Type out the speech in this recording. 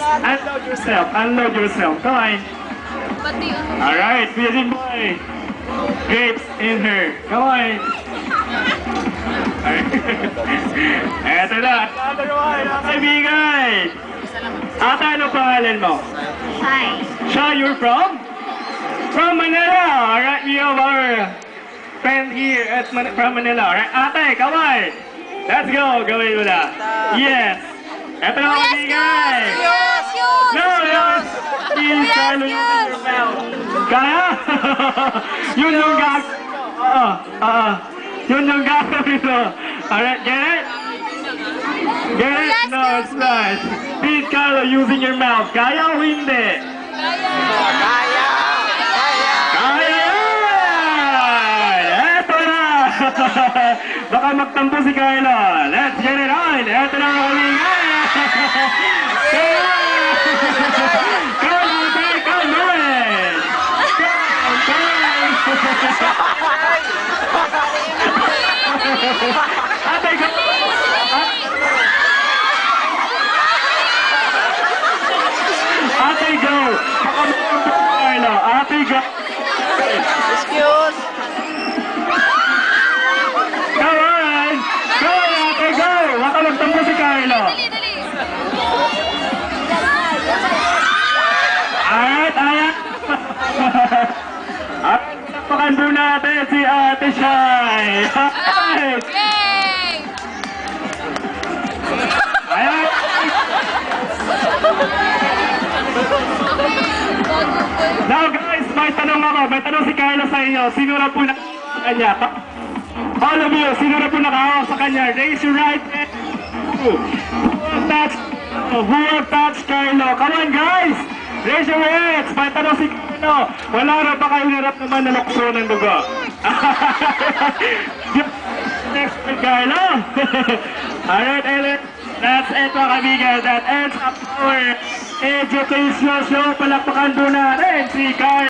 Unload yourself. Unload yourself. Come on. Alright, Pigeon Boy. Grapes in her. Come on. Eto na. Number one, mga kaibigan. Ate, ano pangalan mo? Hi. Siya, you're from? From Manila. Alright, we have our friend here at Man from Manila. Alright, ate, come on. Let's go. Gawin mo na. Yes. Eto na, kaibigan. Yes, yun! No, yes. Yes, Carlo, yes. your mouth. Kaya? Yun yung gag... Oo, oo. Yun yung gagawin mo. Alright, get it? Get it? No, it's not. Please, Carlo, using your mouth. Kaya o hindi? Kaya! Kaya yan! Eto na! Baka magtampo si Carlo. Let's get it on! Eto na ang. Ate, go! Ate, go! Baka magtampo si Carlo. Ate, go! Excuse. Come on! Go, ate, go! Baka magtampo si Carlo. Dali, dali. Alright. Alright, palakpakan po natin si Ate Shai. Alright. May tanong ako. May tanong si Carlo sa inyo. Sino na po nakahawak sa kanya? All of you, sino na po nakahawak sa kanya? Raise your right hand. Who have touched, who have Carlo? Come on guys! Raise your hands! May tanong si Carlo. Wala na ba kayo hirap naman na lukso ng dugo? Next kay Carlo. Alright, Ellen. That's it mga kaibigan. That ends up our educational show. Palakpakan po natin si Carlo.